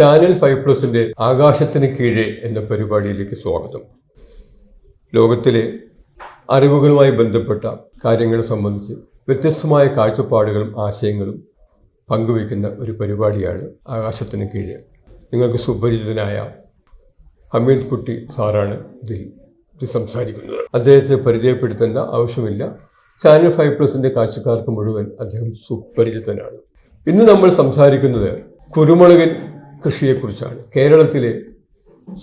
Channel five പ്ലസിന്റെ ആകാശത്തിന് കീഴെ എന്ന പരിപാടിയിലേക്ക് സ്വാഗതം. ലോകത്തിലെ അറിവുകളുമായി ബന്ധപ്പെട്ട കാര്യങ്ങളെ സംബന്ധിച്ച് വ്യത്യസ്തമായ കാഴ്ചപ്പാടുകളും ആശയങ്ങളും പങ്കുവയ്ക്കുന്ന ഒരു പരിപാടിയാണ് ആകാശത്തിന് കീഴെ. നിങ്ങൾക്ക് സുപരിചിതനായ ഹമീദ് കുട്ടി സാറാണ് ഇതിൽ ഇത് സംസാരിക്കുന്നത്. അദ്ദേഹത്തെ പരിചയപ്പെടുത്തേണ്ട ആവശ്യമില്ല. ചാനൽ ഫൈവ് പ്ലസിന്റെ കാഴ്ചക്കാർക്ക് മുഴുവൻ അദ്ദേഹം സുപരിചിതനാണ്. ഇന്ന് നമ്മൾ സംസാരിക്കുന്നത് കുരുമുളകൻ കൃഷിയെക്കുറിച്ചാണ്. കേരളത്തിലെ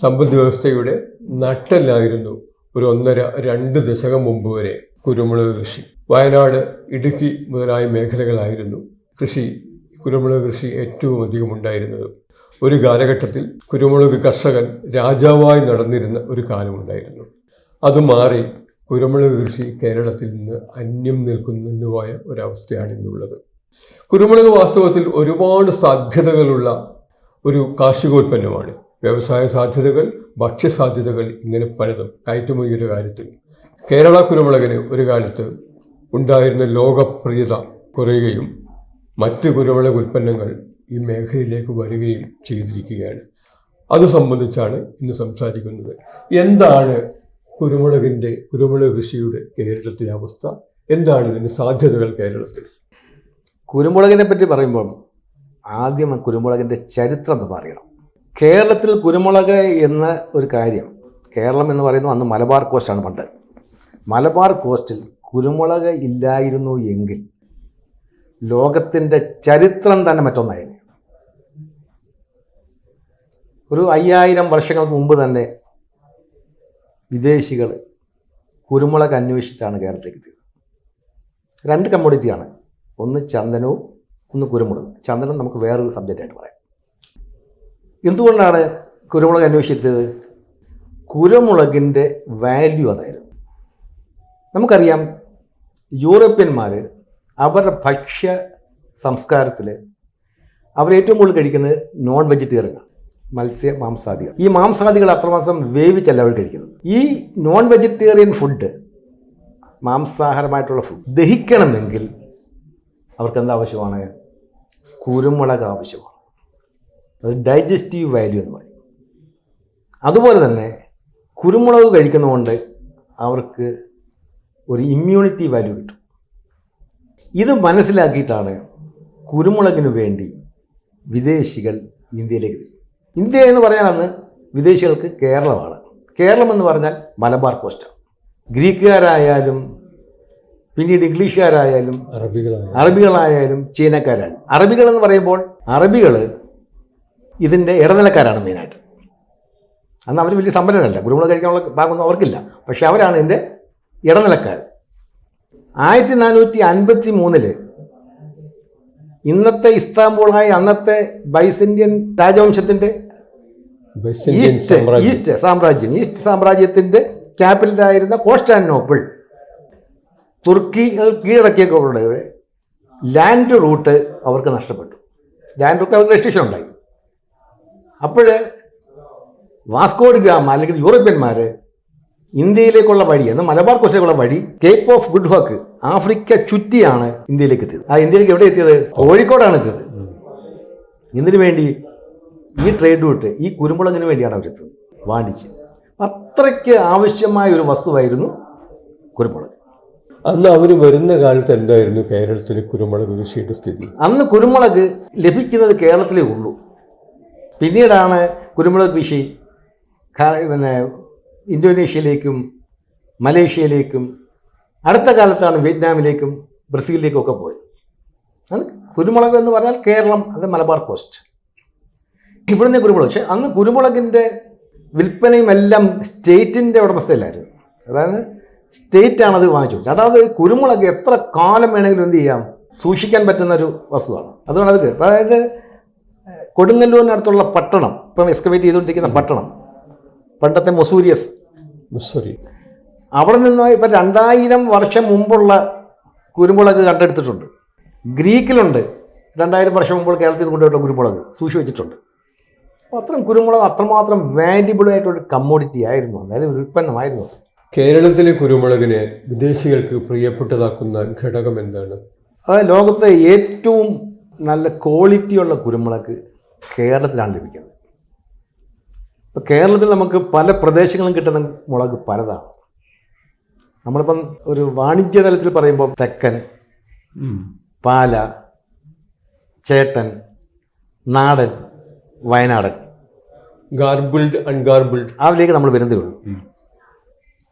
സമ്പദ് വ്യവസ്ഥയുടെ നട്ടല്ലായിരുന്നു ഒരു ഒന്നര രണ്ട് ദശകം മുമ്പ് വരെ കുരുമുളക് കൃഷി. വയനാട് ഇടുക്കി മുതലായ മേഖലകളായിരുന്നു കൃഷി കുരുമുളക് കൃഷി ഏറ്റവും അധികം ഉണ്ടായിരുന്നത്. ഒരു കാലഘട്ടത്തിൽ കുരുമുളക് കർഷകൻ രാജാവായി നടന്നിരുന്ന ഒരു കാലമുണ്ടായിരുന്നു അത് മാറി കുരുമുളക് കൃഷി കേരളത്തിൽ നിന്ന് അന്യം നിൽക്കുന്നതുമായ ഒരവസ്ഥയാണ് ഇന്നുള്ളത്. കുരുമുളക് വാസ്തവത്തിൽ ഒരുപാട് സാധ്യതകളുള്ള ഒരു കാർഷികോൽപ്പന്നമാണ് വ്യവസായ സാധ്യതകൾ ഭക്ഷ്യസാധ്യതകൾ ഇങ്ങനെ പലതും കയറ്റുമതിയുടെ കാര്യത്തിൽ. കേരള കുരുമുളകിന് ഒരു കാലത്ത് ഉണ്ടായിരുന്ന ലോകപ്രിയത കുറയുകയും മറ്റ് കുരുമുളക് ഉൽപ്പന്നങ്ങൾ ഈ മേഖലയിലേക്ക് വരികയും ചെയ്തിരിക്കുകയാണ്. അത് സംബന്ധിച്ചാണ് ഇന്ന് സംസാരിക്കുന്നത്. എന്താണ് കുരുമുളകിന്റെ കുരുമുളക് കൃഷിയുടെ കേരളത്തിലെ അവസ്ഥ? എന്താണ് ഇതിന്റെ സാധ്യതകൾ കേരളത്തിൽ? കുരുമുളകിനെ പറ്റി പറയുമ്പോൾ ആദ്യം കുരുമുളകിന്റെ ചരിത്രം എന്ന് പറയണം. കേരളത്തിൽ കുരുമുളക് എന്ന ഒരു കാര്യം കേരളം എന്ന് പറയുന്നത് അന്ന് മലബാർ കോസ്റ്റാണ് പണ്ട്. മലബാർ കോസ്റ്റിൽ കുരുമുളക് ഇല്ലായിരുന്നു എങ്കിൽ ലോകത്തിന്റെ ചരിത്രം തന്നെ മറ്റൊന്നായിരുന്നു. ഒരു അയ്യായിരം വർഷങ്ങൾക്ക് മുമ്പ് തന്നെ വിദേശികൾ കുരുമുളക് അന്വേഷിച്ചാണ് കേരളത്തിലേക്ക് എത്തിയത്. രണ്ട് കമ്മോഡിറ്റിയാണ് ഒന്ന് ചന്ദനവും ഒന്ന് കുരുമുളക്. ചന്ദനം നമുക്ക് വേറൊരു സബ്ജക്റ്റായിട്ട് പറയാം. എന്തുകൊണ്ടാണ് കുരുമുളക് അന്വേഷിച്ചത് കുരുമുളകിന്റെ വാല്യൂ അതായിരുന്നു നമുക്കറിയാം യൂറോപ്യന്മാർ അവരുടെ ഭക്ഷ്യ സംസ്കാരത്തിൽ അവരേറ്റവും കൂടുതൽ കഴിക്കുന്നത് നോൺ വെജിറ്റേറിയൻ മത്സ്യ മാംസാദികൾ. ഈ മാംസാദികൾ അത്രമാസം വേവിച്ചല്ല അവർ കഴിക്കുന്നത്. ഈ നോൺ വെജിറ്റേറിയൻ ഫുഡ് മാംസാഹാരമായിട്ടുള്ള ഫുഡ് ദഹിക്കണമെങ്കിൽ അവർക്ക് എന്താ ആവശ്യമാണ് കുരുമുളക് ആവശ്യമാണ്. അത് ഡൈജസ്റ്റീവ് വാല്യൂ എന്ന് പറയും. അതുപോലെ തന്നെ കുരുമുളക് കഴിക്കുന്നതുകൊണ്ട് അവർക്ക് ഒരു ഇമ്മ്യൂണിറ്റി വാല്യൂ കിട്ടും. ഇത് മനസ്സിലാക്കിയിട്ടാണ് കുരുമുളകിന് വേണ്ടി വിദേശികൾ ഇന്ത്യയിലേക്ക് തിരിഞ്ഞു ഇന്ത്യ എന്ന് പറയാനാണ് വിദേശികൾക്ക് കേരളമാണ്. കേരളം എന്ന് പറഞ്ഞാൽ മലബാർ കോസ്റ്റാണ്. ഗ്രീക്കുകാരായാലും പിന്നീട് ഇംഗ്ലീഷുകാരായാലും അറബികളായാലും. അറബികളായാലും ചീനക്കാരാണ്. അറബികൾ എന്ന് പറയുമ്പോൾ അറബികൾ ഇതിന്റെ ഇടനിലക്കാരാണ് മെയിനായിട്ട്. അന്ന് അവർ വലിയ സമ്പന്നരല്ല. കുരുമുളക് കഴിക്കാനുള്ള ഭാഗമൊന്നും അവർക്കില്ല. പക്ഷെ അവരാണ് ഇതിന്റെ ഇടനിലക്കാർ ആയിരത്തി നാനൂറ്റി അൻപത്തി മൂന്നിൽ ഇന്നത്തെ ഇസ്താംബൂളായി അന്നത്തെ ബൈസന്ത്യൻ രാജവംശത്തിന്റെ ഈസ്റ്റ് സാമ്രാജ്യം. ഈസ്റ്റ് സാമ്രാജ്യം ഈസ്റ്റ് സാമ്രാജ്യത്തിന്റെ ക്യാപിറ്റലായിരുന്ന കോൺസ്റ്റാന്റിനോപ്പിൾ. തുർക്കികൾ കീഴടക്കിയപ്പോഴുടെ ലാൻഡ് റൂട്ട് അവർക്ക് നഷ്ടപ്പെട്ടു. ലാൻഡ് റൂട്ട് അവർക്ക് രജിസ്ട്രേഷൻ ഉണ്ടായി. അപ്പോൾ വാസ്കോഡ് ഗാമ അല്ലെങ്കിൽ യൂറോപ്യന്മാർ ഇന്ത്യയിലേക്കുള്ള വഴി എന്ന മലബാർ കോസ്റ്റിലേക്കുള്ള വഴി cape of good hope Africa ചുറ്റിയാണ് ഇന്ത്യയിലേക്ക് എത്തിയത്. ആ ഇന്ത്യയിലേക്ക് എവിടെ എത്തിയത്? കോഴിക്കോടാണ് എത്തിയത്. ഇതിനു വേണ്ടി? ഈ ട്രേഡ് റൂട്ട് ഈ കുരുമുളകിന് വേണ്ടിയാണ് അവരെത്തുന്നത് വാണിജ്യം. അത്രയ്ക്ക് ആവശ്യമായ ഒരു വസ്തുവായിരുന്നു കുരുമുളക്. അന്ന് അവർ വരുന്ന കാലത്ത് എന്തായിരുന്നു കേരളത്തിലെ കുരുമുളക് കൃഷിയുടെ സ്ഥിതി? അന്ന് കുരുമുളക് ലഭിക്കുന്നത് കേരളത്തിലേ ഉള്ളൂ. പിന്നീടാണ് കുരുമുളക് കൃഷി പിന്നെ ഇന്തോനേഷ്യയിലേക്കും മലേഷ്യയിലേക്കും അടുത്ത കാലത്താണ് വിയറ്റ്നാമിലേക്കും ബ്രസീലിലേക്കും ഒക്കെ പോയത്. അത് കുരുമുളക് എന്ന് പറഞ്ഞാൽ കേരളം അത് മലബാർ കോസ്റ്റ്. ഇവിടുന്ന് കുരുമുളക്. പക്ഷേ അന്ന് കുരുമുളകിന്റെ വിൽപ്പനയും എല്ലാം സ്റ്റേറ്റിന്റെ ഉടമസ്ഥയിലായിരുന്നു. അതായത് സ്റ്റേറ്റാണ് അത് വാങ്ങിച്ചു. രണ്ടാമത് കുരുമുളക് എത്ര കാലം വേണമെങ്കിലും എന്ത് ചെയ്യാം? സൂക്ഷിക്കാൻ പറ്റുന്ന ഒരു വസ്തുവാണ്. അതുകൊണ്ട് അത് അതായത് കൊടുങ്ങല്ലൂരിനടുത്തുള്ള പട്ടണം ഇപ്പം എക്സ്കവേറ്റ് ചെയ്തുകൊണ്ടിരിക്കുന്ന പട്ടണം പണ്ടത്തെ മൊസൂരിയസ്. മൊസൂരി. അവിടെ നിന്ന് ഇപ്പം രണ്ടായിരം വർഷം മുമ്പുള്ള കുരുമുളക് കണ്ടെടുത്തിട്ടുണ്ട്. ഗ്രീക്കിലുണ്ട്. രണ്ടായിരം വർഷം മുമ്പ് കേരളത്തിൽ കൊണ്ടുപോയിട്ടുള്ള കുരുമുളക് സൂക്ഷി വെച്ചിട്ടുണ്ട്. അപ്പോൾ അത്രയും കുരുമുളക് അത്രമാത്രം വാല്യുബിൾ ആയിട്ടൊരു കമ്മോഡിറ്റി ആയിരുന്നു. അതായത് ഒരു ഉൽപ്പന്നമായിരുന്നു. കേരളത്തിലെ കുരുമുളകിനെ വിദേശികൾക്ക് പ്രിയപ്പെട്ടതാക്കുന്ന ഘടകം എന്താണ്? അതായത് ലോകത്തെ ഏറ്റവും നല്ല ക്വാളിറ്റിയുള്ള കുരുമുളക് കേരളത്തിലാണ് ലഭിക്കുന്നത്. ഇപ്പോൾ കേരളത്തിൽ നമുക്ക് പല പ്രദേശങ്ങളും കിട്ടുന്ന മുളക് പലതാണ്. നമ്മളിപ്പം ഒരു വാണിജ്യ തലത്തിൽ പറയുമ്പോൾ തെക്കൻ പാല ചേട്ടൻ നാടൻ വയനാടൻ. ഗാർബിൾഡ് അൺഗാർബിൾഡ് അതിലേക്ക് നമ്മൾ വരുന്നതേ ഉള്ളൂ.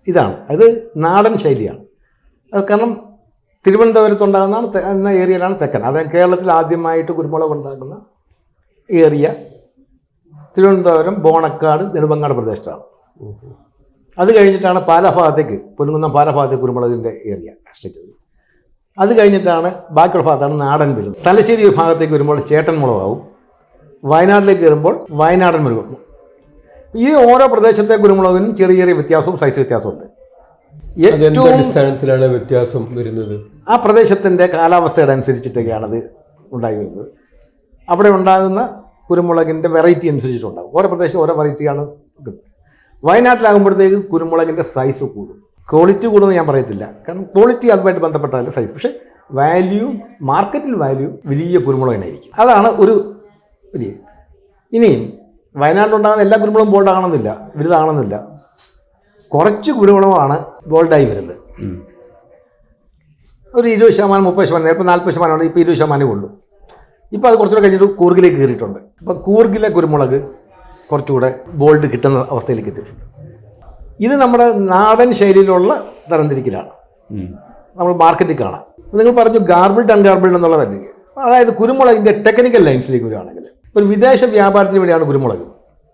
ഇതാണ്. അത് നാടൻ ശൈലിയാണ്. അത് കാരണം തിരുവനന്തപുരത്തുണ്ടാകുന്നതാണ് എന്ന ഏരിയയിലാണ് തെക്കൻ. അതായത് കേരളത്തിൽ ആദ്യമായിട്ട് കുരുമുളക് ഉണ്ടാക്കുന്ന ഏരിയ തിരുവനന്തപുരം ബോണക്കാട് നെടുമങ്ങാട് പ്രദേശത്താണ്. അത് കഴിഞ്ഞിട്ടാണ് പാലഭാഗത്തേക്ക് ഭാഗത്തേക്ക് പൊൻകുന്നം പാലാ ഭാഗത്തേക്ക് കുരുമുളകിന്റെ ഏരിയ കഷ്ടിച്ചത് അത് കഴിഞ്ഞിട്ടാണ് ബാക്കിയുള്ള ഭാഗത്താണ് നാടൻ വരുന്നത്. തലശ്ശേരി വിഭാഗത്തേക്ക് വരുമ്പോൾ ചേട്ടൻ മുളകാവും. വയനാട്ടിലേക്ക് വരുമ്പോൾ വയനാടൻ മുരുകൻ. ഈ ഓരോ പ്രദേശത്തെ കുരുമുളകിനും ചെറിയ ചെറിയ വ്യത്യാസവും സൈസ് വ്യത്യാസമുണ്ട് ഉണ്ട്. ഏറ്റവും അടിസ്ഥാനത്തിലാണ് വ്യത്യാസം വരുന്നത്? ആ പ്രദേശത്തിന്റെ കാലാവസ്ഥയുടെ അത് ഉണ്ടായി വരുന്നത്. അവിടെ ഉണ്ടാകുന്ന കുരുമുളകിന്റെ വെറൈറ്റി അനുസരിച്ചിട്ടുണ്ടാകും. ഓരോ പ്രദേശത്ത് ഓരോ വെറൈറ്റിയാണ് കിട്ടുന്നത് വയനാട്ടിലാകുമ്പോഴത്തേക്ക് കുരുമുളകിന്റെ സൈസ് കൂടും. ക്വാളിറ്റി കൂടുമെന്ന് ഞാൻ പറയത്തില്ല. കാരണം ക്വാളിറ്റി അതുമായിട്ട് ബന്ധപ്പെട്ടതല്ല സൈസ് പക്ഷേ വാല്യൂ മാർക്കറ്റിൽ വാല്യൂ വലിയ കുരുമുളകിനായിരിക്കും. അതാണ് ഒരു രീതി. ഇനിയും വയനാട്ടിലുണ്ടാകുന്ന എല്ലാ കുരുമുളകും ബോൾഡ് ആകണമെന്നില്ല വലുതാകണമെന്നില്ല. കുറച്ച് കുരുമുളകാണ് ബോൾഡായി വരുന്നത്. ഒരു ഇരുപത് ശതമാനം മുപ്പത് ശതമാനം നേരത്തെ നാൽപ്പത് ശതമാനമാണ് ഇപ്പോൾ ഇരുപത് ശതമാനമേ ഉള്ളൂ. ഇപ്പോൾ അത് കുറച്ചുകൂടെ കഴിഞ്ഞിട്ട് കൂർഗിലേക്ക് കയറിയിട്ടുണ്ട്. ഇപ്പോൾ കൂർഗിലെ കുരുമുളക് കുറച്ചുകൂടെ ബോൾഡ് കിട്ടുന്ന അവസ്ഥയിലേക്ക് എത്തിയിട്ടുണ്ട്. ഇത് നമ്മുടെ നാടൻ ശൈലിയിലുള്ള തരംതിരിക്കലാണ്. നമ്മൾ മാർക്കറ്റിൽ കാണാം. നിങ്ങൾ പറഞ്ഞു ഗാർബിൾഡ് അൺഗാർബിൾഡ് എന്നുള്ള വരുന്നത് അതായത് കുരുമുളകിന്റെ ടെക്നിക്കൽ ലൈൻസിലേക്ക് വരികയാണെങ്കിൽ ഒരു വിദേശ വ്യാപാരത്തിന് വേണ്ടിയാണ് കുരുമുളക്.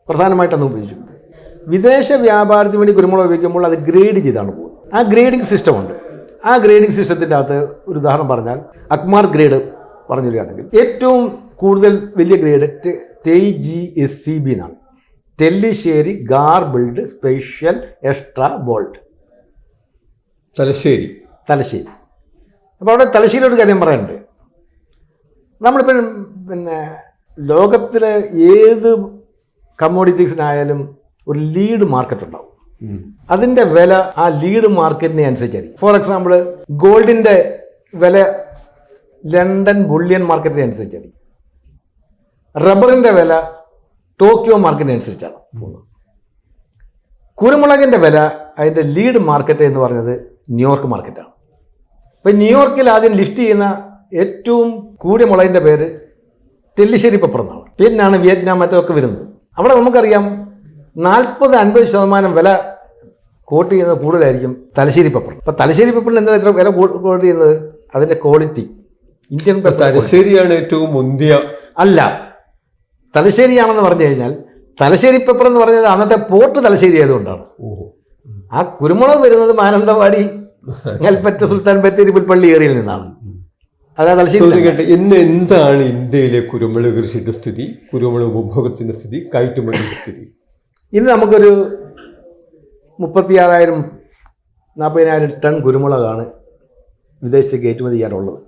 പ്രധാനമായിട്ടന്ന് ഉപയോഗിച്ചു. വിദേശ വ്യാപാരത്തിന് വേണ്ടി കുരുമുളക് ഉപയോഗിക്കുമ്പോൾ അത് ഗ്രേഡ് ചെയ്താണ് പോകുന്നത്. ആ ഗ്രേഡിംഗ് സിസ്റ്റമുണ്ട് ആ ഗ്രേഡിംഗ് സിസ്റ്റത്തിന്റെ അകത്ത് ഒരു ഉദാഹരണം പറഞ്ഞാൽ അക്മാർ ഗ്രേഡ് പറഞ്ഞു വരികയാണെങ്കിൽ ഏറ്റവും കൂടുതൽ വലിയ ഗ്രേഡ് ടെ ജി എസ് സി ബി എന്നാണ്. Tellicherry garbled special extra bold. Thalassery. Thalassery. അപ്പോൾ അവിടെ തലശ്ശേരി ഒരു കാര്യം പറയാനുണ്ട്. നമ്മളിപ്പോൾ പിന്നെ ലോകത്തിലെ ഏത് കമ്മോഡിറ്റീസിനായാലും ഒരു ലീഡ് മാർക്കറ്റ് ഉണ്ടാവും. അതിന്റെ വില ആ ലീഡ് മാർക്കറ്റിനെ അനുസരിച്ചായിരിക്കും. ഫോർ എക്സാമ്പിൾ ഗോൾഡിന്റെ വില ലണ്ടൻ ബുള്ളിയൻ മാർക്കറ്റിനെ അനുസരിച്ചായിരിക്കും. റബ്ബറിന്റെ വില ടോക്കിയോ മാർക്കറ്റിനെ അനുസരിച്ചാണ് കുരുമുളകിന്റെ കുരുമുളകിന്റെ വില അതിന്റെ ലീഡ് മാർക്കറ്റ് എന്ന് പറഞ്ഞത് ന്യൂയോർക്ക് മാർക്കറ്റാണ് ഇപ്പം ന്യൂയോർക്കിൽ ആദ്യം ലിഫ്റ്റ് ചെയ്യുന്ന ഏറ്റവും കൂടിയ മുളകിന്റെ പേര് ടെല്ലിശ്ശേരി പെപ്പർ എന്നാണ്. പിന്നാണ് വിയറ്റ്നാം മറ്റൊക്കെ വരുന്നത്. അവിടെ നമുക്കറിയാം നാൽപ്പത് അൻപത് ശതമാനം വില കോട്ട് ചെയ്യുന്നത് കൂടുതലായിരിക്കും തലശ്ശേരി പെപ്പർ അപ്പം തലശ്ശേരി പപ്പറിന് എന്താ ഇത്ര വില കോട്ട് ചെയ്യുന്നത്? അതിന്റെ ക്വാളിറ്റി ഇന്ത്യൻ പെപ്പർ തലശ്ശേരിയാണ് ഏറ്റവും മുന്തിയ. അല്ല. തലശ്ശേരിയാണെന്ന് പറഞ്ഞു കഴിഞ്ഞാൽ തലശ്ശേരി പെപ്പർ എന്ന് പറഞ്ഞത് അന്നത്തെ പോർട്ട് തലശ്ശേരി ആയതുകൊണ്ടാണ്. ആ കുരുമുളക് വരുന്നത് മാനന്തവാടി കൽപ്പറ്റ സുൽത്താൻ ബത്തേരി പുൽപ്പള്ളി ഏരിയയിൽ നിന്നാണ്. ചോദിക്കട്ടെ ഇന്ന് എന്താണ് ഇന്ത്യയിലെ കുരുമുളക് കൃഷിയുടെ സ്ഥിതി കുരുമുളക് ഉപഭോഗത്തിന്റെ സ്ഥിതി കയറ്റുമതിയുടെ സ്ഥിതി? ഇന്ന് നമുക്കൊരു മുപ്പത്തിയാറായിരം നാൽപ്പതിനായിരം ടൺ കുരുമുളകാണ് വിദേശത്തേക്ക് കയറ്റുമതി ചെയ്യാനുള്ളത്.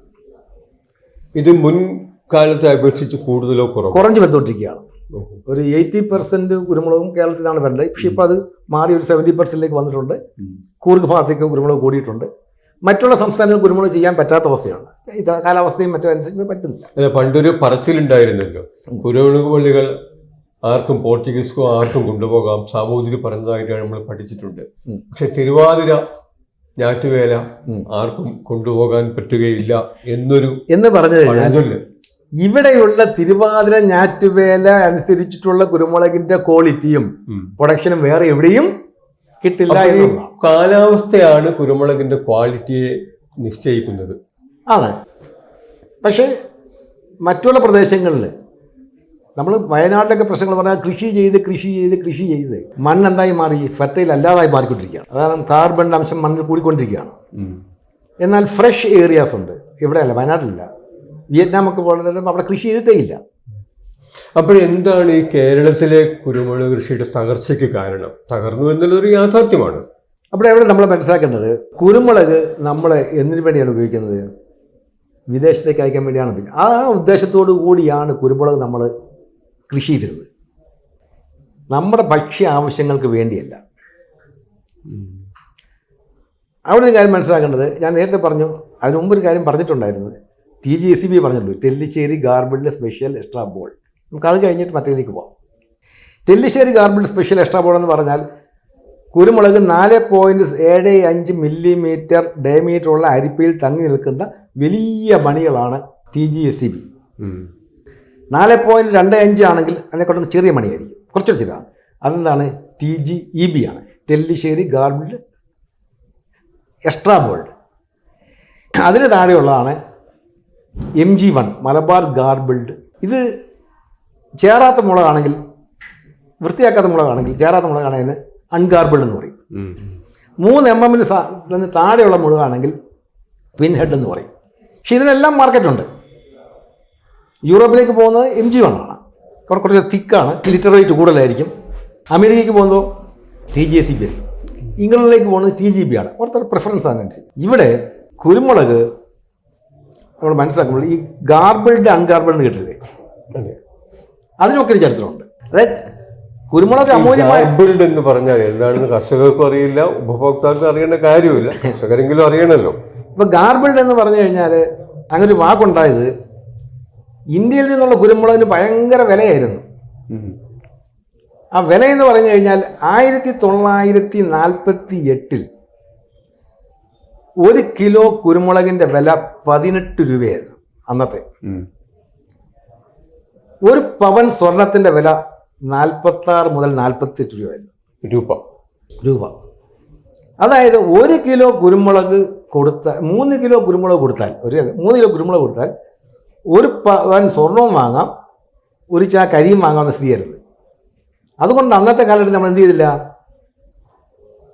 ഇത് മുൻകാലത്തെ അപേക്ഷിച്ച് കൂടുതലോ കുറവോ? കുറഞ്ഞു വന്നുകൊണ്ടിരിക്കുകയാണ് ഒരു എയ്റ്റി പെർസെന്റ് കുരുമുളകും കേരളത്തിലാണ് വരേണ്ടത് പക്ഷേ ഇപ്പോൾ അത് മാറി ഒരു സെവന്റി പെർസെന്റിലേക്ക് വന്നിട്ടുണ്ട്. കൂർഗ് ഭാഗത്തേക്ക് കുരുമുളക് കൂടിയിട്ടുണ്ട്. മറ്റുള്ള സംസ്ഥാനങ്ങളിൽ കുരുമുളക് ചെയ്യാൻ പറ്റാത്ത അവസ്ഥയാണ്. ഇത് കാലാവസ്ഥയും മറ്റും അനുസരിച്ച് പറ്റുന്നില്ല. പണ്ടൊരു പറച്ചിലുണ്ടായിരുന്നല്ലോ. കുരുമുളക് പള്ളികൾ ആർക്കും പോർച്ചുഗീസ്ക്കോ ആർക്കും കൊണ്ടുപോകാം. സാമൂതിരി പറഞ്ഞതായിട്ടാണ് നമ്മൾ പഠിച്ചിട്ടുണ്ട്. പക്ഷെ തിരുവാതിര ഞാറ്റുവേല ആർക്കും കൊണ്ടുപോകാൻ പറ്റുകയില്ല എന്നൊരു എന്ന് പറഞ്ഞു കഴിഞ്ഞാൽ ഇവിടെയുള്ള തിരുവാതിര ഞാറ്റുവേല അനുസരിച്ചിട്ടുള്ള കുരുമുളകിന്റെ ക്വാളിറ്റിയും പ്രൊഡക്ഷനും വേറെ എവിടെയും കിട്ടില്ല കാലാവസ്ഥയാണ് കുരുമുളകിന്റെ ക്വാളിറ്റിയെ നിശ്ചയിക്കുന്നത്. ആണ്. പക്ഷേ മറ്റുള്ള പ്രദേശങ്ങളിൽ നമ്മൾ വയനാട്ടിലൊക്കെ പ്രശ്നങ്ങൾ പറഞ്ഞാൽ കൃഷി ചെയ്ത് കൃഷി ചെയ്ത് കൃഷി ചെയ്ത് മണ്ണ് എന്തായി മാറി? ഫെർട്ടൈൽ അല്ലാതായി മാറിക്കൊണ്ടിരിക്കുകയാണ്. അതാണ് കാർബൺ അംശം മണ്ണിൽ കൂടിക്കൊണ്ടിരിക്കുകയാണ്. എന്നാൽ ഫ്രഷ് ഏരിയാസ് ഉണ്ട്. ഇവിടെയല്ല വയനാട്ടിലില്ല. വിയറ്റ്നാമൊക്കെ പോലെ അവിടെ കൃഷി ചെയ്തിട്ടേ ഇല്ല. അപ്പോൾ എന്താണ് ഈ കേരളത്തിലെ കുരുമുളക് കൃഷിയുടെ തകർച്ചയ്ക്ക് കാരണം? തകർന്നു എന്നുള്ളൊരു യാഥാർത്ഥ്യമാണ്. അവിടെ എവിടെ നമ്മൾ മനസ്സിലാക്കേണ്ടത്? കുരുമുളക് നമ്മൾ എന്തിനു വേണ്ടിയാണ് ഉപയോഗിക്കുന്നത്? വിദേശത്തേക്ക് അയക്കാൻ വേണ്ടിയാണ് ആ ഉദ്ദേശത്തോടു കൂടിയാണ് കുരുമുളക് നമ്മൾ കൃഷി ചെയ്തിരുന്നത്. നമ്മുടെ ഭക്ഷ്യ ആവശ്യങ്ങൾക്ക് വേണ്ടിയല്ല. അവിടെ ഒരു കാര്യം മനസ്സിലാക്കേണ്ടത്. ഞാൻ നേരത്തെ പറഞ്ഞു അതിനുമുമ്പ് ഒരു കാര്യം പറഞ്ഞിട്ടുണ്ടായിരുന്നു. T G S C B പറഞ്ഞിട്ടുണ്ട്. Tellicherry garbled special extra bold. നമുക്ക് അത് കഴിഞ്ഞിട്ട് മറ്റേതിലേക്ക് പോകാം Tellicherry garble special extra bold എന്ന് പറഞ്ഞാൽ കുരുമുളക് നാല് പോയിന്റ് ഏഴ് അഞ്ച് മില്ലിമീറ്റർ ഡയമീറ്റർ ഉള്ള അരിപ്പയിൽ തങ്ങി നിൽക്കുന്ന വലിയ മണികളാണ് T G S C B നാല് പോയിന്റ് രണ്ട് അഞ്ച് ആണെങ്കിൽ അതിനെക്കൊണ്ടൊന്ന് ചെറിയ മണിയായിരിക്കും. കുറച്ചൊരു ചെറുതാണ്. അതെന്താണ്? ടി ജി ഇ ബി ആണ്. ടെല്ലിശ്ശേരി ഗാർബിൾഡ് എക്സ്ട്രാ ബോൾഡ് അതിന് താഴെയുള്ളതാണ് M G one Malabar garbled. ഇത് ചേരാത്ത മുളകാണെങ്കിൽ വൃത്തിയാക്കാത്ത മുളകാണെങ്കിൽ ചേരാത്ത മുളകാണെങ്കിൽ അൺഗാർബിൾ അൺഗാർബിൾഡ് എന്ന് പറയും. മൂന്ന് എം എമ്മിന് തന്നെ താഴെയുള്ള മുളകാണെങ്കിൽ പിൻ ഹെഡ് എന്ന് പറയും. പക്ഷേ ഇതിനെല്ലാം മാർക്കറ്റുണ്ട് യൂറോപ്പിലേക്ക് പോകുന്നത് എം ജി വണ്ണാണ് കുറച്ച് തിക്കാണ്. ലിറ്റർ റേറ്റ് കൂടുതലായിരിക്കും. അമേരിക്കയ്ക്ക് പോകുന്നതോ T G S C B ആയിരിക്കും ഇംഗ്ലണ്ടിലേക്ക് പോകുന്നത് ടി ജി ബി ആണ്. ഓരോരുത്തരുടെ പ്രിഫറൻസ് അനുസരിച്ച് ഇവിടെ കുരുമുളക് നമ്മൾ മനസ്സിലാക്കുമ്പോൾ ഈ ഗാർബിൾഡ് അൺഗാർബിൾഡ് കേട്ടില്ലേ? അതിനൊക്കെ ഒരു ചരിത്രമുണ്ട്. അതായത് കുരുമുളക് അമൂല്യമായ ബിൽഡ് എന്ന് പറഞ്ഞാൽ എന്താണെന്ന് കർഷകർക്കും അറിയില്ല ഉപഭോക്താക്കൾക്ക് അറിയേണ്ട കാര്യമില്ല. കർഷകരെങ്കിലും അറിയണല്ലോ. ഇപ്പൊ ഗാർബിൾഡ് എന്ന് പറഞ്ഞു കഴിഞ്ഞാൽ അങ്ങനെ ഒരു വാക്കുണ്ടായത് ഇന്ത്യയിൽ നിന്നുള്ള കുരുമുളകിന് ഭയങ്കര വിലയായിരുന്നു. ആ വില എന്ന് പറഞ്ഞു കഴിഞ്ഞാൽ ആയിരത്തി തൊള്ളായിരത്തി നാൽപ്പത്തി എട്ടിൽ ഒരു കിലോ കുരുമുളകിന്റെ വില പതിനെട്ട് രൂപയായിരുന്നു അന്നത്തെ. ഒരു പവൻ സ്വർണത്തിന്റെ വില നാൽപ്പത്താറ് മുതൽ നാൽപ്പത്തെട്ട് രൂപയായിരുന്നു. രൂപ. രൂപ. അതായത് ഒരു കിലോ കുരുമുളക് കൊടുത്ത മൂന്ന് കിലോ കുരുമുളക് കൊടുത്താൽ ഒരു മൂന്ന് കിലോ കുരുമുളക് കൊടുത്താൽ ഒരു പവൻ സ്വർണവും വാങ്ങാം ഒരു ചാ കരിയും വാങ്ങാമെന്ന സ്ഥിതിയായിരുന്നു. അതുകൊണ്ട് അന്നത്തെ കാലത്ത് നമ്മൾ എന്ത് ചെയ്തില്ല?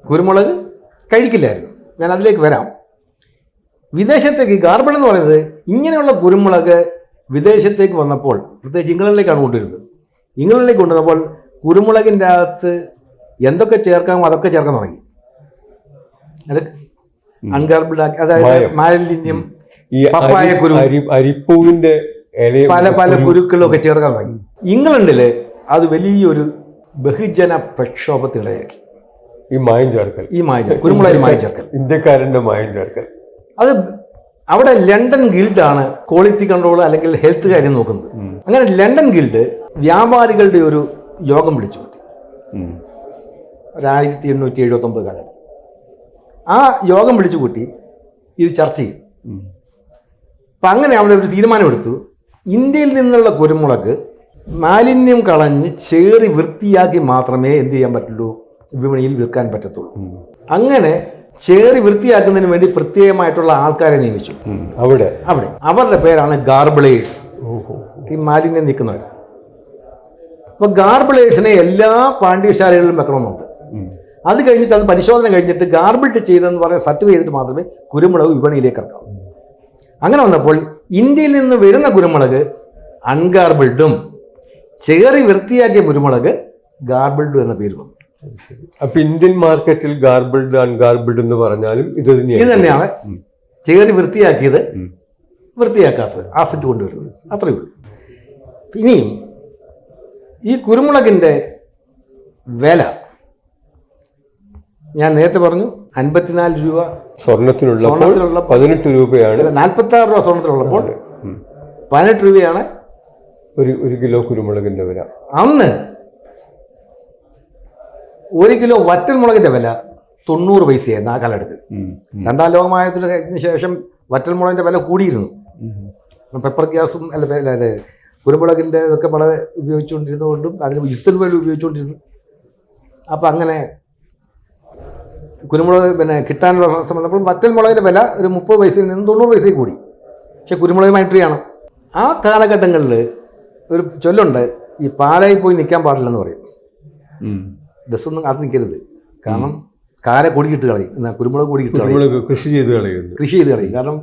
കുരുമുളക് കഴിക്കില്ലായിരുന്നു. ഞാൻ അതിലേക്ക് വരാം. വിദേശത്തേക്ക് ഗാർബൺ എന്ന് പറയുന്നത് ഇങ്ങനെയുള്ള കുരുമുളക് വിദേശത്തേക്ക് വന്നപ്പോൾ പ്രത്യേകിച്ച് ഇംഗ്ലണ്ടിലേക്കാണ് കൊണ്ടുവരുന്നത്. ഇംഗ്ലണ്ടിലേക്ക് കൊണ്ടുവന്നപ്പോൾ കുരുമുളകിന്റെ അകത്ത് എന്തൊക്കെ ചേർക്കാമോ അതൊക്കെ ചേർക്കാൻ തുടങ്ങി. അൺഗർബിൾഡ് അതായത്. മാലിന്യം പപ്പായ കുരു. അരി അരിപ്പൂവിന്റെ ഇലയും പല പല കുരുക്കളും ഒക്കെ ചേർക്കാൻ തുടങ്ങി. ഇംഗ്ലണ്ടിൽ അത് വലിയൊരു ബഹുജന പ്രക്ഷോഭത്തിനിടയാക്കി. ഈ മായം ചേർക്കൽ. ഈ മായം ചേർക്കൽ. കുരുമുളകിൽ മായം ചേർക്കൽ. ഇന്ത്യക്കാരന്റെ മായം ചേർക്കൽ. അത് അവിടെ ലണ്ടൻ ഗിൽഡാണ് ക്വാളിറ്റി കൺട്രോൾ അല്ലെങ്കിൽ ഹെൽത്ത് കാര്യം നോക്കുന്നത്. അങ്ങനെ ലണ്ടൻ ഗിൽഡ് വ്യാപാരികളുടെ ഒരു യോഗം വിളിച്ചു കൂട്ടി ഒരായിരത്തി എണ്ണൂറ്റി എഴുപത്തൊമ്പത് കാലത്ത്. ആ യോഗം വിളിച്ചു കൂട്ടി ഇത് ചർച്ച ചെയ്തു. അപ്പം അങ്ങനെ അവിടെ ഒരു തീരുമാനമെടുത്തു. ഇന്ത്യയിൽ നിന്നുള്ള കുരുമുളക് മാലിന്യം കളഞ്ഞ് ചേറി വൃത്തിയാക്കി മാത്രമേ എന്ത് ചെയ്യാൻ പറ്റുള്ളൂ? വിപണിയിൽ വിൽക്കാൻ പറ്റത്തുള്ളൂ. അങ്ങനെ ചേറി വൃത്തിയാക്കുന്നതിന് വേണ്ടി പ്രത്യേകമായിട്ടുള്ള ആൾക്കാരെ നിയമിച്ചു. അവിടെ? അവിടെ. അവരുടെ പേരാണ് ഗാർബിളേഴ്സ് ഈ മാലിന്യം നീക്കുന്നവർ അപ്പോൾ ഗാർബിളേഴ്സിനെ എല്ലാ പാണ്ഡ്യശാലകളിലും വെക്കണമെന്നുണ്ട്. അത് കഴിഞ്ഞിട്ട് അത് പരിശോധന കഴിഞ്ഞിട്ട് ഗാർബിൾട്ട് ചെയ്തെന്ന് പറഞ്ഞ് സർട്ടിഫൈ ചെയ്തിട്ട് മാത്രമേ കുരുമുളക് വിപണിയിലേക്ക് ഇറക്കാം അങ്ങനെ വന്നപ്പോൾ ഇന്ത്യയിൽ നിന്ന് വരുന്ന കുരുമുളക് അൺഗാർബിൾഡും ചേറി വൃത്തിയാക്കിയ കുരുമുളക് ഗാർബിൾഡും എന്ന പേര് വന്നു. അപ്പൊ ഇന്ത്യൻ മാർക്കറ്റിൽ ഗാർബിൾഡ് അൺഗാർബിൾഡ് എന്ന് പറഞ്ഞാലും ഇത് ഇത് തന്നെയാണ് ചെയ്തത് വൃത്തിയാക്കിയത് വൃത്തിയാക്കാത്തത് ആസറ്റ് കൊണ്ടുവരുന്നത്. അത്രയേ ഉള്ളൂ. ഇനിയും ഈ കുരുമുളകിന്റെ വില ഞാൻ നേരത്തെ പറഞ്ഞു അൻപത്തിനാല് രൂപ സ്വർണത്തിനുള്ള പതിനെട്ട് രൂപയാണ്. നാൽപ്പത്തി ആറ് രൂപ സ്വർണത്തിലുള്ളപ്പോൾ. പതിനെട്ട് രൂപയാണ് ഒരു ഒരു കിലോ കുരുമുളകിന്റെ വില. അന്ന് ഒരു കിലോ വറ്റൽ മുളകിന്റെ വില തൊണ്ണൂറ് പൈസയായിരുന്നു ആ കാലഘട്ടത്തിൽ. രണ്ടാം ലോകമായതിനു ശേഷം വറ്റൽ മുളകിന്റെ വില കൂടിയിരുന്നു. പെപ്പർ ഗ്യാസും അല്ല അതായത് കുരുമുളകിന്റെ ഇതൊക്കെ വളരെ ഉപയോഗിച്ചുകൊണ്ടിരുന്നതുകൊണ്ടും അതിന് യുദ്ധത്തിന് വില ഉപയോഗിച്ചുകൊണ്ടിരുന്നു. അപ്പം അങ്ങനെ കുരുമുളക് പിന്നെ കിട്ടാനുള്ള പ്രശ്നം വന്നപ്പോൾ വറ്റൽ മുളകിന്റെ വില ഒരു മുപ്പത് പൈസയിൽ നിന്ന് തൊണ്ണൂറ് പൈസയിൽ കൂടി. പക്ഷെ കുരുമുളക് മൈട്രിയാണ് ആ കാലഘട്ടങ്ങളിൽ ഒരു ചൊല്ലുണ്ട് ഈ പാലായി പോയി നിൽക്കാൻ പാടില്ലെന്ന് പറയും. ബസ്സൊന്നും കാത്തു നിൽക്കരുത്. കാരണം കാല കൊടിയിട്ട് കളയും. എന്നാൽ കുരുമുളക് കൊടിയിട്ട് കളയും. കൃഷി ചെയ്ത് കളയും. കൃഷി ചെയ്ത് കളയും. കാരണം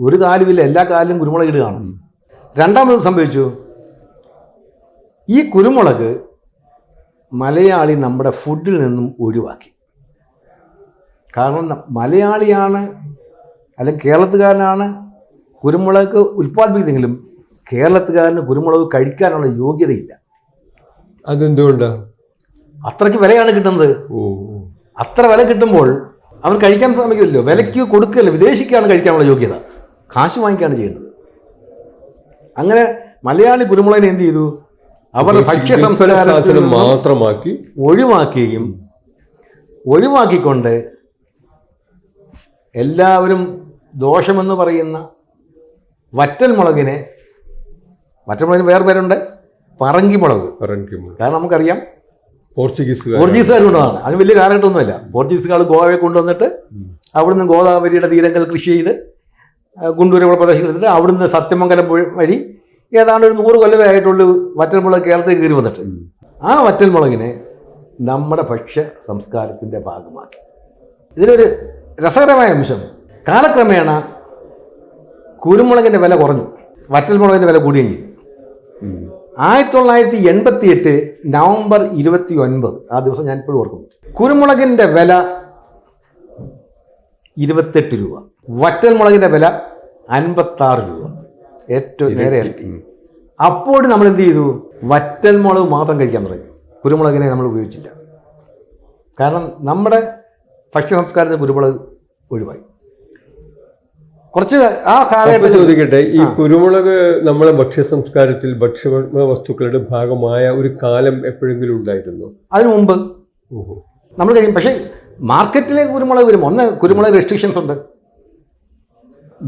ഒരു കാലുമില്ല എല്ലാ കാലിലും കുരുമുളക് ഇടുകയാണ്. രണ്ടാമത് സംഭവിച്ചു? ഈ കുരുമുളക് മലയാളി നമ്മുടെ ഫുഡിൽ നിന്നും ഒഴിവാക്കി. കാരണം മലയാളിയാണ് അല്ലെങ്കിൽ കേരളത്തുകാരനാണ് കുരുമുളക് ഉൽപ്പാദിപ്പിക്കുന്നെങ്കിലും കേരളത്തുകാരന് കുരുമുളക് കഴിക്കാനുള്ള യോഗ്യതയില്ല. അതെന്തുകൊണ്ടാ? അത്രയ്ക്ക് വിലയാണ് കിട്ടുന്നത്. അത്ര വില കിട്ടുമ്പോൾ അവൻ കഴിക്കാൻ ശ്രമിക്കില്ലല്ലോ. വിലയ്ക്ക് കൊടുക്കല്ലോ വിദേശിക്കാണ് കഴിക്കാനുള്ള യോഗ്യത. കാശ് വാങ്ങിക്കാണ് ചെയ്യേണ്ടത്. അങ്ങനെ മലയാളി കുരുമുളകിനെ എന്ത് ചെയ്തു? അവരുടെ ഭക്ഷ്യ സംസ്കാരം മാത്രമാക്കി ഒഴിവാക്കുകയും ഒഴിവാക്കിക്കൊണ്ട് എല്ലാവരും ദോഷമെന്ന് പറയുന്ന വറ്റൽ മുളകിനെ വറ്റൽ മുളകിന് വേറെ പേരുണ്ട് പറങ്കി മുളക്. കാരണം നമുക്കറിയാം പോർച്ചുഗീസുകാർ പോർച്ചുഗീസുകാർ കൊണ്ടുവന്നതാണ് അതിന് വലിയ കാലഘട്ടമൊന്നുമില്ല. പോർച്ചുഗീസുകാർ ഗോവയെ കൊണ്ടുവന്നിട്ട് അവിടുന്ന് ഗോദാവരിയുടെ തീരങ്ങൾ കൃഷി ചെയ്ത് ഗുണ്ടൂരുള്ള പ്രദേശങ്ങൾ എടുത്തിട്ട് അവിടുന്ന് സത്യമംഗലം വഴി ഏതാണ്ട് ഒരു നൂറ് കൊല്ലമേ ആയിട്ടുള്ളൂ വറ്റൽമുളക് കേരളത്തിൽ കയറി വന്നിട്ട്. ആ വറ്റൽമുളകിനെ നമ്മുടെ ഭക്ഷ്യ സംസ്കാരത്തിന്റെ ഭാഗമാക്കി. ഇതിലൊരു രസകരമായ അംശം. കാലക്രമേണ കുരുമുളകിന്റെ വില കുറഞ്ഞു. വറ്റൽമുളകിന്റെ വില ചെയ്തു ആയിരത്തി തൊള്ളായിരത്തി എൺപത്തി എട്ട് നവംബർ ഇരുപത്തി ഒൻപത് ആ ദിവസം ഞാൻ ഇപ്പോഴും ഓർക്കുന്നു. കുരുമുളകിന്റെ വില ഇരുപത്തെട്ട് രൂപ. വറ്റൽമുളകിന്റെ വില അൻപത്താറ് രൂപ. ഏറ്റവും നേരെ ഇരട്ടി അപ്പോൾ നമ്മൾ എന്ത് ചെയ്തു? വറ്റൽ മുളക് മാത്രം കഴിക്കാൻ തുടങ്ങി. കുരുമുളകിനെ നമ്മൾ ഉപയോഗിച്ചില്ല. കാരണം നമ്മുടെ ഭക്ഷ്യ സംസ്കാരത്തിൽ കുരുമുളക് ഒഴിവായി. കുറച്ച് ആ കാലഘട്ടം ചോദിക്കട്ടെ ഈ കുരുമുളക് നമ്മളെ ഭക്ഷ്യ സംസ്കാരത്തിൽ ഭക്ഷ്യ വസ്തുക്കളുടെ ഭാഗമായ ഒരു കാലം എപ്പോഴെങ്കിലും ഉണ്ടായിരുന്നു? അതിനു മുമ്പ്. ഓഹോ. നമ്മൾ കഴിയും പക്ഷേ മാർക്കറ്റിലെ കുരുമുളക് വരും. ഒന്ന് കുരുമുളക് റെസ്ട്രിക്ഷൻസ് ഉണ്ട്.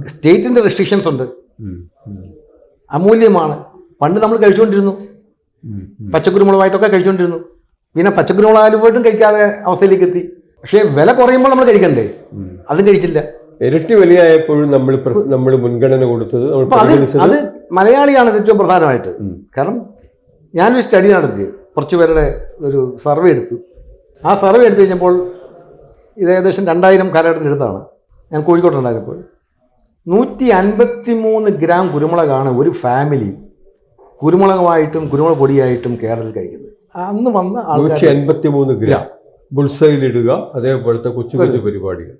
സ്റ്റേറ്റിന്റെ റെസ്ട്രിക്ഷൻസ് ഉണ്ട്. അമൂല്യമാണ്. പണ്ട് നമ്മൾ കഴിച്ചുകൊണ്ടിരുന്നു. പച്ചക്കുരുമുളകായിട്ടൊക്കെ കഴിച്ചുകൊണ്ടിരുന്നു. പിന്നെ പച്ചക്കുരുമുളകാലും പോയിട്ടും കഴിക്കാതെ അവസ്ഥയിലേക്ക് എത്തി. പക്ഷേ വില കുറയുമ്പോൾ നമ്മൾ കഴിക്കണ്ടേ? അതും കഴിച്ചില്ല. ഇരട്ടി വിലയായപ്പോഴും നമ്മൾ നമ്മൾ മുൻഗണന കൊടുത്തത് അത് മലയാളിയാണ് ഏറ്റവും പ്രധാനമായിട്ട്. കാരണം ഞാനൊരു സ്റ്റഡി നടത്തി. കുറച്ച് പേരുടെ ഒരു സർവേ എടുത്തു. ആ സർവേ എടുത്തു കഴിഞ്ഞപ്പോൾ ഇത് ഏകദേശം രണ്ടായിരം കാലഘട്ടത്തിൽ എടുത്താണ് ഞാൻ കോഴിക്കോട്ടുണ്ടായിരുന്നപ്പോൾ നൂറ്റി അൻപത്തി മൂന്ന് ഗ്രാം കുരുമുളകാണ് ഒരു ഫാമിലി കുരുമുളകുമായിട്ടും കുരുമുളക് പൊടിയായിട്ടും കേരളത്തിൽ കഴിക്കുന്നത്. അന്ന് വന്ന നൂറ്റി അൻപത്തി മൂന്ന് ഗ്രാം ബുൾസൈലിടുക അതേപോലത്തെ കൊച്ചു കൊച്ചു പരിപാടികൾ.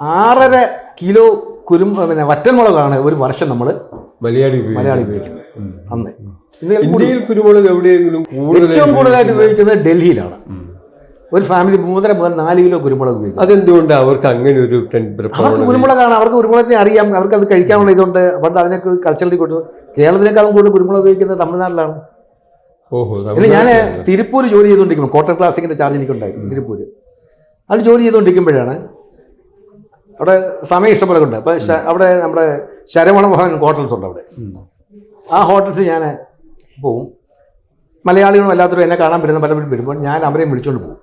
ആറര കിലോ കുരും പിന്നെ വറ്റൻമുളകാണ് ഒരു വർഷം നമ്മൾ മലയാളി. മലയാളി ഉപയോഗിക്കുന്നത്. അന്ന്. ഇന്ത്യയിൽ കുരുമുളക് എവിടെയെങ്കിലും ഏറ്റവും കൂടുതലായിട്ട് ഉപയോഗിക്കുന്നത് ഡൽഹിയിലാണ്. ഒരു ഫാമിലി മൂന്നര മുതൽ നാല് കിലോ കുരുമുളക് ഉപയോഗിക്കും അതെന്തുകൊണ്ട് അവർക്ക് അങ്ങനെ ഒരു അവർക്ക് കുരുമുളകാണ്. അവർക്ക് കുരുമുളകിനെ അറിയാം. അവർക്ക് അത് കഴിക്കാനുള്ള ഇതുണ്ട്. പണ്ട് അതിനൊക്കെ കൾച്ചറലി കൊടുത്തു കേരളത്തിനേക്കാളും കൂടുതൽ കുരുമുളക് ഉപയോഗിക്കുന്നത് തമിഴ്നാട്ടിലാണ്. ഓഹോ ഞാൻ തിരുപ്പൂർ ജോലി ചെയ്തുകൊണ്ടിരിക്കുമ്പോൾ കോട്ടൺ ക്ലാസിക്കിന്റെ ചാർജ് എനിക്കുണ്ടായിരുന്നു തിരുപ്പൂർ അത് ജോലി ചെയ്തുകൊണ്ടിരിക്കുമ്പോഴാണ് അവിടെ സമയം ഇഷ്ടംപോലെ ഉണ്ട്. അപ്പോൾ അവിടെ നമ്മുടെ ശരവണ ഭവൻ ഹോട്ടൽസ് ഉണ്ട് അവിടെ. ആ ഹോട്ടൽസ് ഞാൻ പോവും. മലയാളികളും അല്ലാത്തവരും എന്നെ കാണാൻ വരുന്ന പലപ്പോഴും വരുമ്പോൾ ഞാൻ അവരെയും വിളിച്ചുകൊണ്ട് പോകും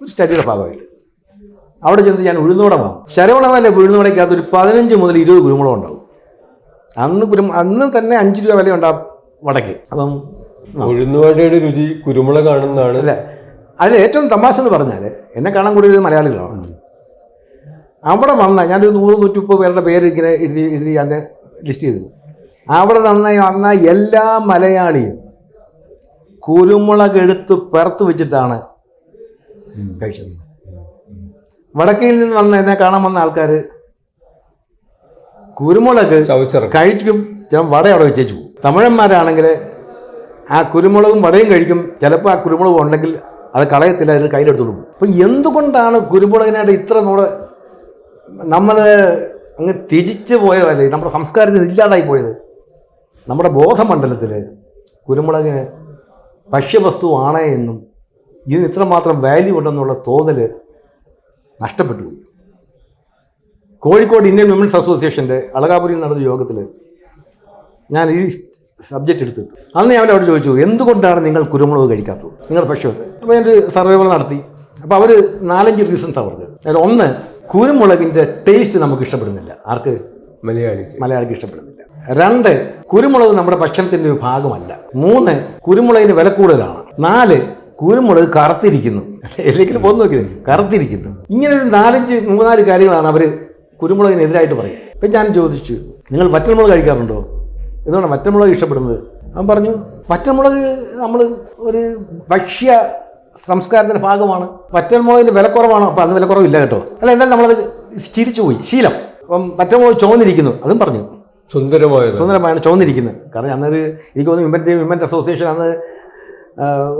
ഒരു സ്റ്റഡിയുടെ ഭാഗമായിട്ട്. അവിടെ ചെന്നിട്ട് ഞാൻ ഉഴുന്നോടെ വാങ്ങും ശരവണമല്ല ഉഴുന്നോടയ്ക്കകത്ത് ഒരു പതിനഞ്ച് മുതൽ ഇരുപത് കുരുമുളക് ഉണ്ടാവും. അന്ന് കുരു അന്ന് തന്നെ അഞ്ച് രൂപ വില ഉണ്ടാവും വടക്ക് അപ്പം ഉഴുന്നുവടയുടെ രുചി കുരുമുളകാണെന്നാണ്. അല്ലേ? അതിൽ ഏറ്റവും തമാശ എന്ന് പറഞ്ഞാൽ എന്നെ കാണാൻ കൂടുതൽ മലയാളികളാണ്. അവിടെ വന്ന ഞാനൊരു നൂറ് നൂറ്റിമുപ്പത് പേരുടെ പേര് ഇങ്ങനെ എഴുതി എഴുതി അതിന്റെ ലിസ്റ്റ് ചെയ്തു. അവിടെ വന്ന വന്ന എല്ലാ മലയാളിയും കുരുമുളക് എടുത്ത് പെർത്ത് വെച്ചിട്ടാണ് കഴിച്ചത്. വടക്കയിൽ നിന്ന് വന്ന എന്നെ കാണാൻ വന്ന ആൾക്കാർ കുരുമുളക് കഴിക്കും ചില വട അവിടെ വെച്ചേച്ചു പോകും. തമിഴന്മാരാണെങ്കിൽ ആ കുരുമുളകും വടയും കഴിക്കും ചിലപ്പോൾ ആ കുരുമുളകും ഉണ്ടെങ്കിൽ അത് കളയത്തില്ല അത് കയ്യിലെടുത്തോളും അപ്പോൾ എന്തുകൊണ്ടാണ് കുരുമുളകിനായിട്ട് ഇത്ര നമ്മുടെ നമ്മൾ അങ്ങ് തിരിച്ചു പോയതല്ലേ നമ്മുടെ സംസ്കാരത്തിൽ ഇല്ലാതായി പോയത്? നമ്മുടെ ബോധമണ്ഡലത്തിൽ കുരുമുളകിന് ഭക്ഷ്യവസ്തുവാണ് എന്നും ഇതിന് ഇത്രമാത്രം വാല്യൂ ഉണ്ടെന്നുള്ള തോന്നൽ നഷ്ടപ്പെട്ടു പോയി. കോഴിക്കോട് ഇന്ത്യൻ വിമൻസ് അസോസിയേഷന്റെ അളകാപുരിയിൽ നടന്ന യോഗത്തിൽ ഞാൻ ഈ സബ്ജക്റ്റ് എടുത്തിട്ടു അന്ന് ഞാൻ അവിടെ ചോദിച്ചു എന്തുകൊണ്ടാണ് നിങ്ങൾ കുരുമുളക് കഴിക്കാത്തത്? നിങ്ങൾ ഭക്ഷ്യവസ്തു അപ്പോൾ ഞാൻ സർവേ നടത്തി. അപ്പോൾ അവർ നാലഞ്ച് റീസൺസാണ് പറഞ്ഞത്. അതായത് ഒന്ന് കുരുമുളകിന്റെ ടേസ്റ്റ് നമുക്ക് ഇഷ്ടപ്പെടുന്നില്ല. ആർക്ക്? മലയാളിക്ക്. മലയാളിക്ക് ഇഷ്ടപ്പെടുന്നില്ല. രണ്ട് കുരുമുളക് നമ്മുടെ ഭക്ഷണത്തിന്റെ ഒരു ഭാഗമല്ല. മൂന്ന് കുരുമുളകിന് വില കൂടുതലാണ്. നാല് കുരുമുളക് കറുത്തിരിക്കുന്നു. അല്ലെങ്കിൽ പോന്ന് നോക്കിയത് കറുത്തിരിക്കുന്നു. ഇങ്ങനെ ഒരു നാലഞ്ച് മൂന്നാൽ കാര്യങ്ങളാണ് അവർ കുരുമുളകിനെതിരായിട്ട് പറയും ഇപ്പം ഞാൻ ചോദിച്ചു നിങ്ങൾ വറ്റൽമുളക് കഴിക്കാറുണ്ടോ? എന്തുകൊണ്ടാണ് വറ്റൽമുളക് ഇഷ്ടപ്പെടുന്നത്? അവൻ പറഞ്ഞു വറ്റൽമുളക് നമ്മൾ ഒരു ഭക്ഷ്യ സംസ്കാരത്തിന്റെ ഭാഗമാണ്. വറ്റൽമുളകിന് വില കുറവാണോ അപ്പോൾ അന്ന് വില കുറവില്ല കേട്ടോ. അല്ല എന്തായാലും നമ്മളത് ചിരിച്ചു പോയി ശീലം. അപ്പം പറ്റൻമുളക് ചോന്നിരിക്കുന്നു അതും പറഞ്ഞു. സുന്ദരമായ സുന്ദരമായാണ് ചോന്നിരിക്കുന്നത് കാരണം അന്നൊരു എനിക്ക് തോന്നുന്നു വിമൻ വിമൻ അസോസിയേഷൻ അന്ന്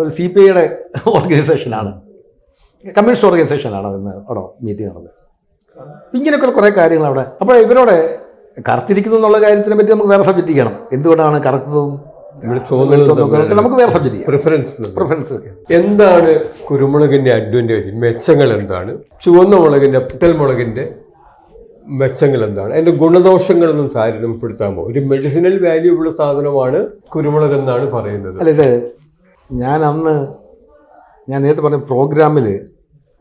ഒരു സി പി ഐയുടെ ഓർഗനൈസേഷനാണ് കമ്മ്യൂണിസ്റ്റ് ഓർഗനൈസേഷനാണ് അന്ന് അവിടെ മീറ്റിംഗ് നടന്നത് ഇങ്ങനെയൊക്കെ കുറേ കാര്യങ്ങൾ അവിടെ അപ്പോൾ ഇവരോട് കറുത്തിരിക്കുന്നു എന്നുള്ള കാര്യത്തിനെ പറ്റി നമുക്ക് വേറെ സബ്ജക്റ്റ് ചെയ്യണം. എന്തുകൊണ്ടാണ് കറുത്തതും നമുക്ക് വേറെ സബ്ജക്റ്റ് പ്രിഫറൻസ് പ്രിഫറൻസ് എന്താണ് കുരുമുളകിന്റെ അഡ്വാന്റേജ് മെച്ചങ്ങൾ എന്താണ്? ചുവന്ന മുളകിന്റെ പുട്ടൽ മുളകിന്റെ മെച്ചങ്ങൾ എന്താണ്? അതിന്റെ ഗുണദോഷങ്ങളൊന്നും താരതമ്യപ്പെടുത്താമോ ഒരു മെഡിസിനൽ വാല്യൂ ഉള്ള സാധനമാണ് കുരുമുളക് എന്നാണ് പറയുന്നത്. അല്ല ഇത് ഞാൻ അന്ന് ഞാൻ നേരത്തെ പറഞ്ഞ പ്രോഗ്രാമിൽ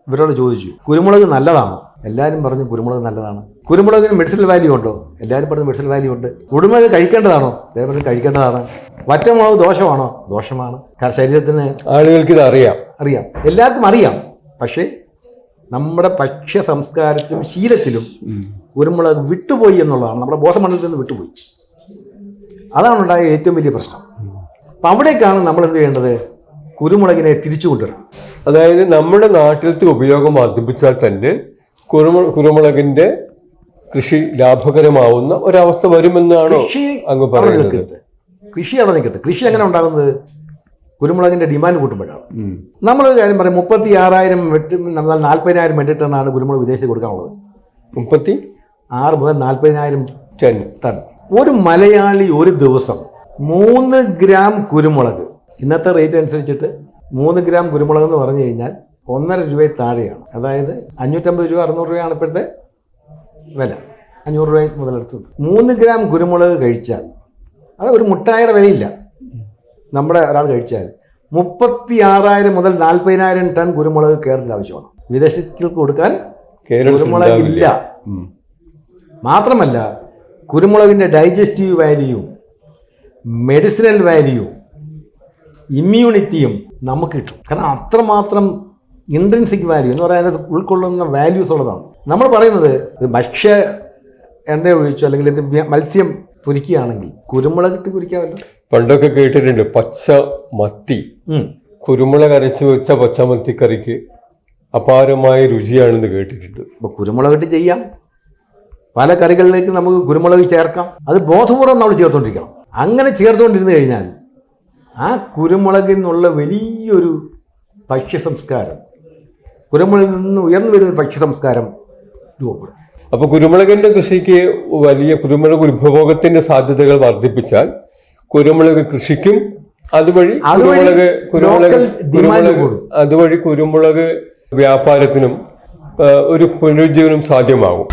ഇവരോട് ചോദിച്ചു കുരുമുളക് നല്ലതാണോ? എല്ലാവരും പറഞ്ഞു കുരുമുളക് നല്ലതാണ്. കുരുമുളകിന് മെഡിസിനൽ വാല്യൂ ഉണ്ടോ? എല്ലാവരും പറഞ്ഞു മെഡിസിനൽ വാല്യൂ ഉണ്ട്. കുരുമുളക് കഴിക്കേണ്ടതാണോ? അതേപോലെ കഴിക്കേണ്ടതാണ്. വറ്റമുളക് ദോഷമാണോ? ദോഷമാണ്. കാരണം ശരീരത്തിന് ആളുകൾക്ക് ഇത് അറിയാം. അറിയാം. എല്ലാവർക്കും അറിയാം. പക്ഷേ നമ്മുടെ ഭക്ഷ്യ സംസ്കാരത്തിലും ശീലത്തിലും കുരുമുളക് വിട്ടുപോയി എന്നുള്ളതാണ്. നമ്മുടെ ബോധമണ്ഡലത്തിൽ നിന്ന് വിട്ടുപോയി. അതാണ് ഉണ്ടായ ഏറ്റവും വലിയ പ്രശ്നം. അപ്പം അവിടേക്കാണ് നമ്മൾ എന്ത് ചെയ്യേണ്ടത്? കുരുമുളകിനെ തിരിച്ചു കൊണ്ടുവരണം അതായത് നമ്മുടെ നാട്ടിലത്തെ ഉപയോഗം വർദ്ധിപ്പിച്ചാൽ തന്നെ കുരുമു കുരുമുളകിന്റെ കൃഷി ലാഭകരമാവുന്ന ഒരവസ്ഥ വരുമെന്നാണോ കൃഷി അങ്ങ് പറയുന്നത്? കൃഷിയാണ് കൃഷി അവിടെ നിൽക്കട്ടെ കൃഷി എങ്ങനെ ഉണ്ടാകുന്നത്? കുരുമുളകിന്റെ ഡിമാൻഡ് കൂട്ടുമ്പോഴാണ്. നമ്മളൊരു കാര്യം പറയും മുപ്പത്തി ആറായിരം എന്നാൽ നാൽപ്പതിനായിരം മെട്രിക് ടണ്ണാണ് കുരുമുളക് വിദേശത്ത് കൊടുക്കാനുള്ളത്. മുപ്പത്തി ആറ് മുതൽ നാൽപ്പതിനായിരം ടൺ. ടൺ. ഒരു മലയാളി ഒരു ദിവസം മൂന്ന് ഗ്രാം കുരുമുളക് ഇന്നത്തെ റേറ്റ് അനുസരിച്ചിട്ട് മൂന്ന് ഗ്രാം കുരുമുളക് എന്ന് പറഞ്ഞു കഴിഞ്ഞാൽ ഒന്നര രൂപയിൽ താഴെയാണ്. അതായത് അഞ്ഞൂറ്റമ്പത് രൂപ അറുന്നൂറ് രൂപയാണ് ഇപ്പോഴത്തെ വില. അഞ്ഞൂറ് രൂപ മുതലെടുത്തു. മൂന്ന് ഗ്രാം കുരുമുളക് കഴിച്ചാൽ അത് ഒരു മുട്ടായുടെ വിലയില്ല. നമ്മുടെ ഒരാൾ കഴിച്ചാൽ മുപ്പത്തി ആറായിരം മുതൽ നാൽപ്പതിനായിരം ടൺ കുരുമുളക് കേരളത്തിൽ ആവശ്യമാണ്. വിദേശത്തിൽ കൊടുക്കാൻ കുരുമുളക് ഇല്ല മാത്രമല്ല കുരുമുളകിന്റെ ഡൈജസ്റ്റീവ് വാല്യൂ മെഡിസിനൽ വാല്യൂ ഇമ്മ്യൂണിറ്റിയും നമുക്ക് കിട്ടും. കാരണം അത്രമാത്രം ഇൻട്രൻസിക് വാല്യൂ എന്ന് പറയാൻ ഉൾക്കൊള്ളുന്ന വാല്യൂസ് ഉള്ളതാണ്. നമ്മൾ പറയുന്നത് ഭക്ഷ്യ എണ്ണ ഒഴിച്ചു അല്ലെങ്കിൽ മത്സ്യം പൊരിക്കുകയാണെങ്കിൽ കുരുമുളക് ഇട്ട് പൊരിക്കാമല്ലോ. പണ്ടൊക്കെ കേട്ടിട്ടുണ്ട് പച്ച മത്തി. കുരുമുളക് അരച്ച് വെച്ച പച്ചമത്തി കറിക്ക് അപാരമായ രുചിയാണെന്ന് കേട്ടിട്ടുണ്ട്. അപ്പോൾ കുരുമുളക് ഇട്ട് ചെയ്യാം. പല കറികളിലേക്ക് നമുക്ക് കുരുമുളക് ചേർക്കാം. അത് ബോധപൂർവം നമ്മൾ ചേർത്തുകൊണ്ടിരിക്കണം അങ്ങനെ ചേർത്തുകൊണ്ടിരുന്ന് കഴിഞ്ഞാൽ ആ കുരുമുളകിൽ നിന്നുള്ള വലിയൊരു ഭക്ഷ്യ സംസ്കാരം കുരുമുളകിൽ നിന്ന് ഉയർന്നു വരുന്ന ഒരു ഭക്ഷ്യ സംസ്കാരം രൂപപ്പെടും. അപ്പൊ കുരുമുളകിന്റെ കൃഷിക്ക് വലിയ കുരുമുളക് ഉപഭോഗത്തിന്റെ സാധ്യതകൾ വർദ്ധിപ്പിച്ചാൽ കുരുമുളക് കൃഷിക്കും അതുവഴി അതുവഴി കുരുമുളക് കുരുമുളക് കുരുമുളക് അതുവഴി കുരുമുളക് വ്യാപാരത്തിനും ഒരു പുനരുജ്ജീവനം സാധ്യമാകും.